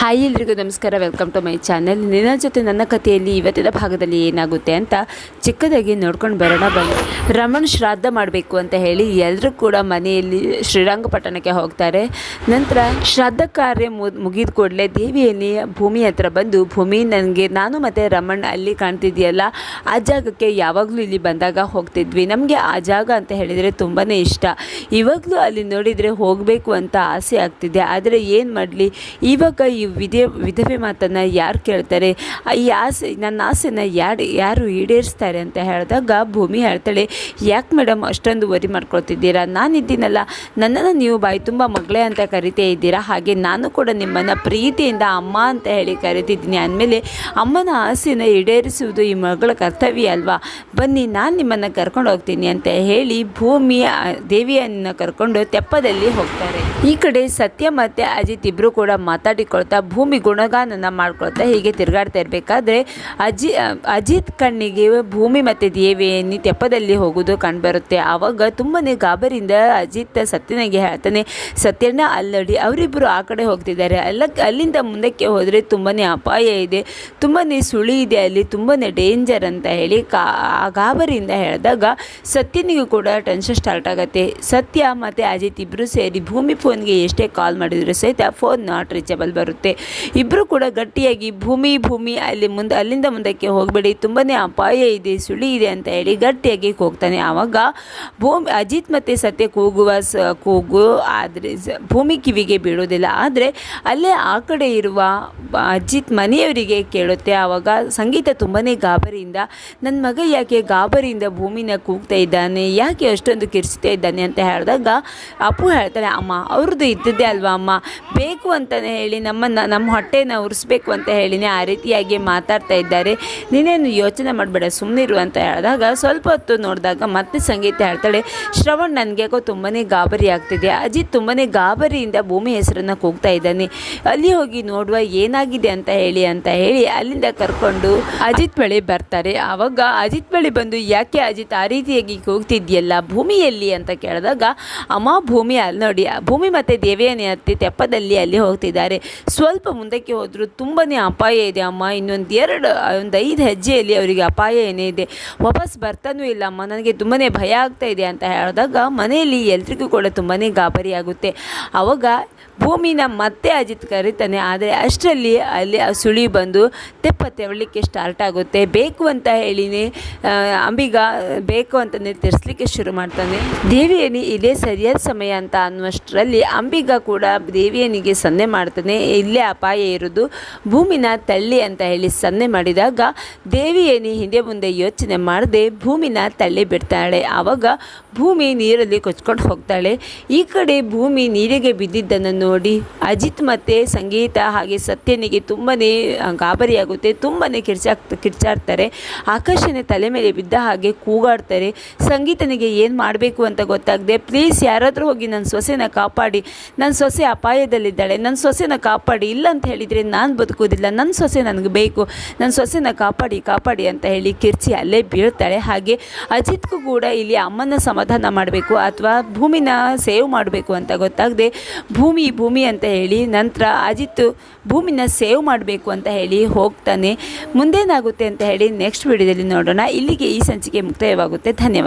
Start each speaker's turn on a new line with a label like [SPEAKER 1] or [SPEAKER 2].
[SPEAKER 1] Hi ಎಲ್ರಿಗೂ ನಮಸ್ಕಾರ. Welcome to my channel ನಿನ್ನ ಜೊತೆ ನನ್ನ ಕಥೆಯಲ್ಲಿ ಇವತ್ತಿನ ಭಾಗದಲ್ಲಿ ಏನಾಗುತ್ತೆ ಅಂತ ಚಿಕ್ಕದಾಗಿ ನೋಡ್ಕೊಂಡು ಬರೋಣ ಬನ್ನಿ. ರಮಣ್ ಶ್ರಾದ್ದ ಮಾಡಬೇಕು ಅಂತ ಹೇಳಿ ಎಲ್ಲರೂ ಕೂಡ ಮನೆಯಲ್ಲಿ ಶ್ರೀರಂಗಪಟ್ಟಣಕ್ಕೆ ಹೋಗ್ತಾರೆ. ನಂತರ ಶ್ರಾದ್ದ ಕಾರ್ಯ ಮುಗಿದ ಕೂಡಲೇ ದೇವಿಯಲ್ಲಿ ಭೂಮಿ ಹತ್ರ ಬಂದು, ಭೂಮಿ, ನನಗೆ, ನಾನು ಮತ್ತು ರಮಣ್ ಅಲ್ಲಿ ಕಾಣ್ತಿದ್ಯಲ್ಲ ಆ ಜಾಗಕ್ಕೆ ಯಾವಾಗಲೂ ಇಲ್ಲಿ ಬಂದಾಗ ಹೋಗ್ತಿದ್ವಿ. ನಮಗೆ ಆ ಜಾಗ ಅಂತ ಹೇಳಿದರೆ ತುಂಬಾ ಇಷ್ಟ. ಇವಾಗಲೂ ಅಲ್ಲಿ ನೋಡಿದರೆ ಹೋಗಬೇಕು ಅಂತ ಆಸೆ ಆಗ್ತಿದೆ. ಆದರೆ ಏನು ಮಾಡಲಿ? ಇವಾಗ ವಿಧೆ ವಿಧವೆ ಮಾತನ್ನು ಯಾರು ಕೇಳ್ತಾರೆ? ಈ ಆಸೆ ನನ್ನ ಆಸೆನ ಯಾರು ಯಾರು ಈಡೇರಿಸ್ತಾರೆ ಅಂತ ಹೇಳಿದಾಗ ಭೂಮಿ ಹೇಳ್ತಾಳೆ, ಯಾಕೆ ಮೇಡಮ್ ಅಷ್ಟೊಂದು ವರಿ ಮಾಡ್ಕೊಳ್ತಿದ್ದೀರಾ? ನಾನಿದ್ದೀನಲ್ಲ, ನನ್ನನ್ನು ನೀವು ಬಾಯಿ ತುಂಬ ಮಗಳೇ ಅಂತ ಕರಿತೇ ಇದ್ದೀರಾ? ಹಾಗೆ ನಾನು ಕೂಡ ನಿಮ್ಮನ್ನು ಪ್ರೀತಿಯಿಂದ ಅಮ್ಮ ಅಂತ ಹೇಳಿ ಕರಿತಿದ್ದೀನಿ. ಅಂದಮೇಲೆ ಅಮ್ಮನ ಆಸೆನ ಈಡೇರಿಸುವುದು ಈ ಮಗಳ ಕರ್ತವ್ಯ ಅಲ್ವಾ? ಬನ್ನಿ, ನಾನು ನಿಮ್ಮನ್ನು ಕರ್ಕೊಂಡು ಹೋಗ್ತೀನಿ ಅಂತ ಹೇಳಿ ಭೂಮಿ ದೇವಿಯನ್ನು ಕರ್ಕೊಂಡು ತೆಪ್ಪದಲ್ಲಿ ಹೋಗ್ತಾರೆ. ಈ ಕಡೆ ಸತ್ಯ ಮತ್ತು ಅಜಿತ್ ಇಬ್ಬರು ಕೂಡ ಮಾತಾಡಿಕೊಳ್ತಾ ಭೂಮಿ ಗುಣಗಾನನ ಮಾಡ್ಕೊಳ್ತಾ ಹೀಗೆ ತಿರುಗಾಡ್ತಾ ಇರಬೇಕಾದ್ರೆ ಅಜಿ, ಅಜಿತ್ ಕಣ್ಣಿಗೆ ಭೂಮಿ ಮತ್ತು ದೇವಿಯನ್ನು ತೆಪ್ಪದಲ್ಲಿ ಹೋಗೋದು ಕಂಡುಬರುತ್ತೆ. ಆವಾಗ ತುಂಬಾ ಗಾಬರಿಯಿಂದ ಅಜಿತ್ ಸತ್ಯನಿಗೆ ಹೇಳ್ತಾನೆ ಸತ್ಯನ ಅಲ್ಲಡಿ ಅವರಿಬ್ಬರು ಆ ಕಡೆ ಹೋಗ್ತಿದ್ದಾರೆ. ಅಲ್ಲ, ಅಲ್ಲಿಂದ ಮುಂದಕ್ಕೆ ಹೋದರೆ ತುಂಬಾ ಅಪಾಯ ಇದೆ ತುಂಬಾ ಸುಳಿ ಇದೆ ಅಲ್ಲಿ ತುಂಬಾ ಡೇಂಜರ್ ಅಂತ ಹೇಳಿ ಕಾ, ಆ ಗಾಬರಿಯಿಂದ ಹೇಳಿದಾಗ ಸತ್ಯನಿಗೂ ಕೂಡ ಟೆನ್ಷನ್ ಸ್ಟಾರ್ಟ್ ಆಗುತ್ತೆ. ಸತ್ಯ ಮತ್ತು ಅಜಿತ್ ಇಬ್ಬರು ಸೇರಿ ಭೂಮಿ ಫೋನ್ಗೆ ಎಷ್ಟೇ ಕಾಲ್ ಮಾಡಿದರೂ ಸಹಿತ ಫೋನ್ ನಾಟ್ ರೀಚಬಲ್ ಬರುತ್ತೆ. ಇಬ್ಬರು ಕೂಡ ಗಟ್ಟಿಯಾಗಿ ಭೂಮಿ ಭೂಮಿ, ಅಲ್ಲಿ ಮುಂದೆ, ಅಲ್ಲಿಂದ ಮುಂದಕ್ಕೆ ಹೋಗಬೇಡಿ. ತುಂಬಾ ಅಪಾಯ ಇದೆ ಸುಳಿ ಇದೆ ಅಂತ ಹೇಳಿ ಗಟ್ಟಿಯಾಗಿ ಹೋಗ್ತಾನೆ ಆವಾಗ ಭೂಮಿ, ಅಜಿತ್ ಮತ್ತು ಸತ್ಯ ಕೂಗುವ ಸ, ಕೂಗು, ಆದರೆ ಭೂಮಿ ಕಿವಿಗೆ ಬೀಳೋದಿಲ್ಲ. ಆದರೆ ಅಲ್ಲೇ ಆ ಕಡೆ ಇರುವ ಅಜಿತ್ ಮನೆಯವರಿಗೆ ಕೇಳುತ್ತೆ. ಆವಾಗ ಸಂಗೀತ ತುಂಬನೇ ಗಾಬರಿಯಿಂದ ನನ್ನ ಮಗ ಯಾಕೆ ಗಾಬರಿಯಿಂದ ಭೂಮಿನ ಕೂಗ್ತಾ ಇದ್ದಾನೆ? ಯಾಕೆ ಅಷ್ಟೊಂದು ಕಿರ್ಚ್ತಾ ಇದ್ದಾನೆ? ಅಂತ ಹೇಳಿದಾಗ, ಅಪ್ಪು ಹೇಳ್ತಾನೆ, ಅಮ್ಮ, ಅವ್ರದ್ದು ಇದ್ದದ್ದೇ ಅಲ್ವಾ ಅಮ್ಮ? ಬೇಕು ಅಂತಲೇ ಹೇಳಿ ನಮ್ಮನ್ನು ನಮ್ಮ ಹೊಟ್ಟೆನ ಉರಿಸ್ಬೇಕು ಅಂತ ಹೇಳಿನೇ ಆ ರೀತಿಯಾಗಿ ಮಾತಾಡ್ತಾ ಇದ್ದಾರೆ. ನೀನೇನು ಯೋಚನೆ ಮಾಡಬೇಡ ಸುಮ್ಮನಿರು ಅಂತ ಹೇಳಿದಾಗ ಸ್ವಲ್ಪ ಹೊತ್ತು ನೋಡಿದಾಗ ಮತ್ತೆ ಸಂಗೀತ ಹೇಳ್ತಾಳೆ, ಶ್ರವಣ್ ನನಗೆ ಯಾಕೋ ತುಂಬಾ ಗಾಬರಿ ಆಗ್ತಿದೆ. ಅಜಿತ್ ತುಂಬಾ ಗಾಬರಿಯಿಂದ ಭೂಮಿ ಹೆಸರನ್ನು ಕೂಗ್ತಾ ಇದ್ದಾನೆ. ಅಲ್ಲಿ ಹೋಗಿ ನೋಡುವ ಏನಾಗಿದೆ ಅಂತ ಹೇಳಿ ಅಂತ ಹೇಳಿ ಅಲ್ಲಿಂದ ಕರ್ಕೊಂಡು ಅಜಿತ್ ಬಳಿ ಬರ್ತಾರೆ. ಆವಾಗ ಅಜಿತ್ ಬಳಿ ಬಂದು, ಯಾಕೆ ಅಜಿತ್ ಆ ರೀತಿಯಾಗಿ ಕೂಗ್ತಿದ್ಯಲ್ಲ ಭೂಮಿಯಲ್ಲಿ ಅಂತ ಕೇಳಿದಾಗ, ಅಮ್ಮ ಭೂಮಿ ಅಲ್ಲಿ ನೋಡಿ, ಭೂಮಿ ಮತ್ತು ದೇವಿಯನೇ ಹತ್ತಿ ತೆಪ್ಪದಲ್ಲಿ ಅಲ್ಲಿ ಹೋಗ್ತಿದ್ದಾರೆ. ಸ್ವಲ್ಪ ಮುಂದಕ್ಕೆ ಹೋದರೂ ತುಂಬಾ ಅಪಾಯ ಇದೆ, ಅಮ್ಮ. ಇನ್ನೊಂದು ಎರಡು, ಒಂದು ಐದು ಹೆಜ್ಜೆಯಲ್ಲಿ ಅವರಿಗೆ ಅಪಾಯ ಏನೇ ಇದೆ. ವಾಪಸ್ ಬರ್ತಾನೂ ಇಲ್ಲ, ಅಮ್ಮ. ನನಗೆ ತುಂಬಾ ಭಯ ಆಗ್ತಾ ಇದೆ ಅಂತ ಹೇಳಿದಾಗ ಮನೆಯಲ್ಲಿ ಎಲ್ರಿಗೂ ಕೂಡ ತುಂಬಾ ಗಾಬರಿ ಆಗುತ್ತೆ. ಆವಾಗ ಭೂಮಿನ ಮತ್ತೆ ಅಜಿತ್ ಕರೀತಾನೆ, ಆದರೆ ಅಷ್ಟರಲ್ಲಿ ಅಲ್ಲಿ ಆ ಸುಳಿ ಬಂದು ತೆಪ್ಪ ತೆವಳಲಿಕ್ಕೆ ಸ್ಟಾರ್ಟ್ ಆಗುತ್ತೆ. ಬೇಕು ಅಂತ ಹೇಳಿನೇ ಅಂಬಿಗ ಬೇಕು ಅಂತ ತಿರ್ಸ್ಲಿಕ್ಕೆ ಶುರು ಮಾಡ್ತಾನೆ. ದೇವಿಯನಿ, ಇದೇ ಸರಿಯಾದ ಸಮಯ ಅಂತ ಅನ್ನುವಷ್ಟರಲ್ಲಿ ಅಂಬಿಗ ಕೂಡ ದೇವಿಯನಿಗೆ ಸನ್ನೆ ಮಾಡ್ತಾನೆ, ಇಲ್ಲೇ ಅಪಾಯ ಇರೋದು ಭೂಮಿನ ತಳ್ಳಿ ಅಂತ ಹೇಳಿ ಸನ್ನೆ ಮಾಡಿದಾಗ ದೇವಿಯೇನಿ ಹಿಂದೆ ಮುಂದೆ ಯೋಚನೆ ಮಾಡದೆ ಭೂಮಿನ ತಳ್ಳಿ ಬಿಡ್ತಾಳೆ. ಆವಾಗ ಭೂಮಿ ನೀರಲ್ಲಿ ಕೊಚ್ಕೊಂಡು ಹೋಗ್ತಾಳೆ. ಈ ಕಡೆ ಭೂಮಿ ನೀರಿಗೆ ಬಿದ್ದಿದ್ದನ್ನು ನೋಡಿ ಅಜಿತ್ ಮತ್ತು ಸಂಗೀತ ಹಾಗೆ ಸತ್ಯನಿಗೆ ತುಂಬಾ ಗಾಬರಿಯಾಗುತ್ತೆ. ತುಂಬಾ ಕಿರ್ಚಾಕ್, ಕಿರ್ಚಾಡ್ತಾರೆ. ಆಕಾಶನೇ ತಲೆ ಮೇಲೆ ಬಿದ್ದ ಹಾಗೆ ಕೂಗಾಡ್ತಾರೆ. ಸಂಗೀತನಿಗೆ ಏನು ಮಾಡಬೇಕು ಅಂತ ಗೊತ್ತಾಗದೆ ಪ್ಲೀಸ್ ಯಾರಾದರೂ ಹೋಗಿ ನನ್ನ ಸೊಸೆನ ಕಾಪಾಡಿ. ನನ್ನ ಸೊಸೆ ಅಪಾಯದಲ್ಲಿದ್ದಾಳೆ. ನನ್ನ ಸೊಸೆನ ಕಾಪಾಡಿ, ಇಲ್ಲ ಅಂತ ಹೇಳಿದರೆ ನಾನು ಬದುಕೋದಿಲ್ಲ ನನ್ನ ಸೊಸೆ ನನಗೆ ಬೇಕು ನನ್ನ ಸೊಸೆನ ಕಾಪಾಡಿ ಕಾಪಾಡಿ ಅಂತ ಹೇಳಿ ಕಿರ್ಚಿ ಅಲ್ಲೇ ಬೀಳ್ತಾಳೆ. ಹಾಗೆ ಅಜಿತ್ಗೂ ಕೂಡ ಇಲ್ಲಿ ಅಮ್ಮನ ಸಮಾಧಾನ ಮಾಡಬೇಕು ಅಥವಾ ಭೂಮಿನ ಸೇವ್ ಮಾಡಬೇಕು ಅಂತ ಗೊತ್ತಾಗದೆ, ಭೂಮಿ ಭೂಮಿ ಅಂತ ಹೇಳಿ ನಂತರ ಅಜಿತ್ ಭೂಮಿನ ಸೇವ್ ಮಾಡಬೇಕು ಅಂತ ಹೇಳಿ ಹೋಗ್ತಾನೆ. ಮುಂದೇನಾಗುತ್ತೆ ಅಂತ ಹೇಳಿ ನೆಕ್ಸ್ಟ್ ವಿಡಿಯೋದಲ್ಲಿ ನೋಡೋಣ. ಇಲ್ಲಿಗೆ ಈ ಸಂಚಿಕೆ ಮುಕ್ತಾಯವಾಗುತ್ತೆ. ಧನ್ಯವಾದ.